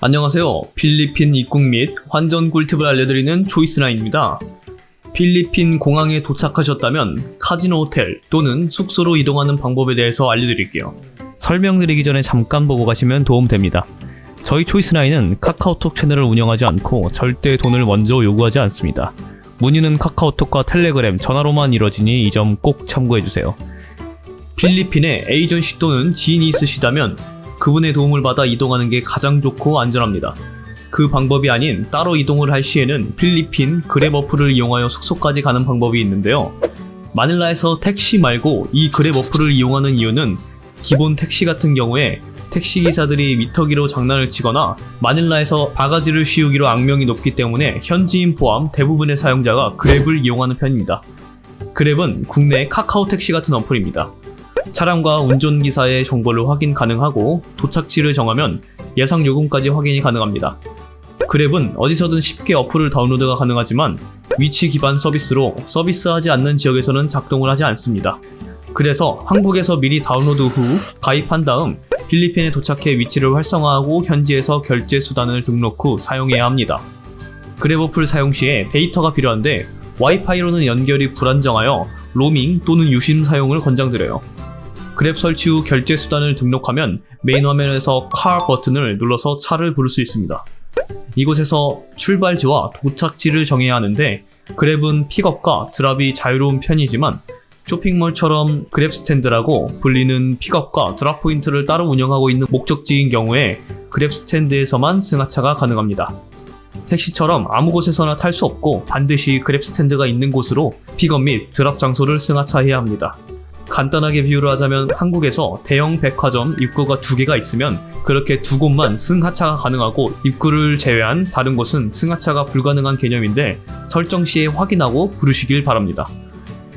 안녕하세요. 필리핀 입국 및 환전 꿀팁을 알려드리는 초이스나입니다. 필리핀 공항에 도착하셨다면 카지노 호텔 또는 숙소로 이동하는 방법에 대해서 알려드릴게요. 설명드리기 전에 잠깐 보고 가시면 도움됩니다. 저희 초이스나인은 카카오톡 채널을 운영하지 않고 절대 돈을 먼저 요구하지 않습니다. 문의는 카카오톡과 텔레그램, 전화로만 이뤄지니 이 점 꼭 참고해주세요. 필리핀에 에이전시 또는 지인이 있으시다면 그분의 도움을 받아 이동하는 게 가장 좋고 안전합니다. 그 방법이 아닌 따로 이동을 할 시에는 필리핀 그랩 어플을 이용하여 숙소까지 가는 방법이 있는데요. 마닐라에서 택시 말고 이 그랩 어플을 이용하는 이유는 기본 택시 같은 경우에 택시 기사들이 미터기로 장난을 치거나 마닐라에서 바가지를 씌우기로 악명이 높기 때문에 현지인 포함 대부분의 사용자가 그랩을 이용하는 편입니다. 그랩은 국내 카카오 택시 같은 어플입니다. 차량과 운전기사의 정보를 확인 가능하고 도착지를 정하면 예상 요금까지 확인이 가능합니다. 그랩은 어디서든 쉽게 어플을 다운로드가 가능하지만 위치 기반 서비스로 서비스하지 않는 지역에서는 작동을 하지 않습니다. 그래서 한국에서 미리 다운로드 후 가입한 다음 필리핀에 도착해 위치를 활성화하고 현지에서 결제 수단을 등록 후 사용해야 합니다. 그랩 어플 사용 시에 데이터가 필요한데 와이파이로는 연결이 불안정하여 로밍 또는 유심 사용을 권장드려요. 그랩 설치 후 결제 수단을 등록하면 메인 화면에서 car 버튼을 눌러서 차를 부를 수 있습니다. 이곳에서 출발지와 도착지를 정해야 하는데 그랩은 픽업과 드랍이 자유로운 편이지만 쇼핑몰처럼 그랩 스탠드라고 불리는 픽업과 드랍 포인트를 따로 운영하고 있는 목적지인 경우에 그랩 스탠드에서만 승하차가 가능합니다. 택시처럼 아무 곳에서나 탈 수 없고 반드시 그랩 스탠드가 있는 곳으로 픽업 및 드랍 장소를 승하차해야 합니다. 간단하게 비유를 하자면 한국에서 대형 백화점 입구가 두 개가 있으면 그렇게 두 곳만 승하차가 가능하고 입구를 제외한 다른 곳은 승하차가 불가능한 개념인데 설정 시에 확인하고 부르시길 바랍니다.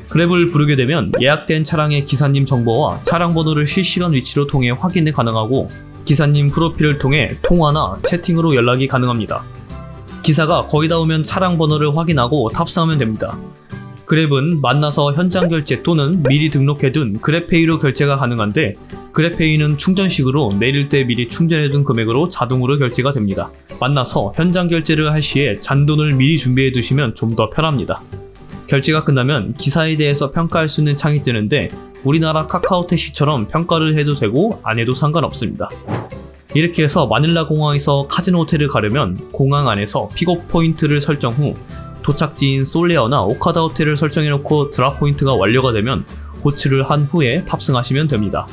그랩을 부르게 되면 예약된 차량의 기사님 정보와 차량 번호를 실시간 위치로 통해 확인이 가능하고 기사님 프로필을 통해 통화나 채팅으로 연락이 가능합니다. 기사가 거의 다 오면 차량 번호를 확인하고 탑승하면 됩니다. 그랩은 만나서 현장 결제 또는 미리 등록해둔 그랩페이로 결제가 가능한데 그랩페이는 충전식으로 내릴 때 미리 충전해둔 금액으로 자동으로 결제가 됩니다. 만나서 현장 결제를 할 시에 잔돈을 미리 준비해 두시면 좀 더 편합니다. 결제가 끝나면 기사에 대해서 평가할 수 있는 창이 뜨는데 우리나라 카카오 택시처럼 평가를 해도 되고 안 해도 상관없습니다. 이렇게 해서 마닐라 공항에서 카지노 호텔을 가려면 공항 안에서 픽업 포인트를 설정 후 도착지인 솔레어나 오카다 호텔을 설정해놓고 드랍 포인트가 완료가 되면 호출을 한 후에 탑승하시면 됩니다.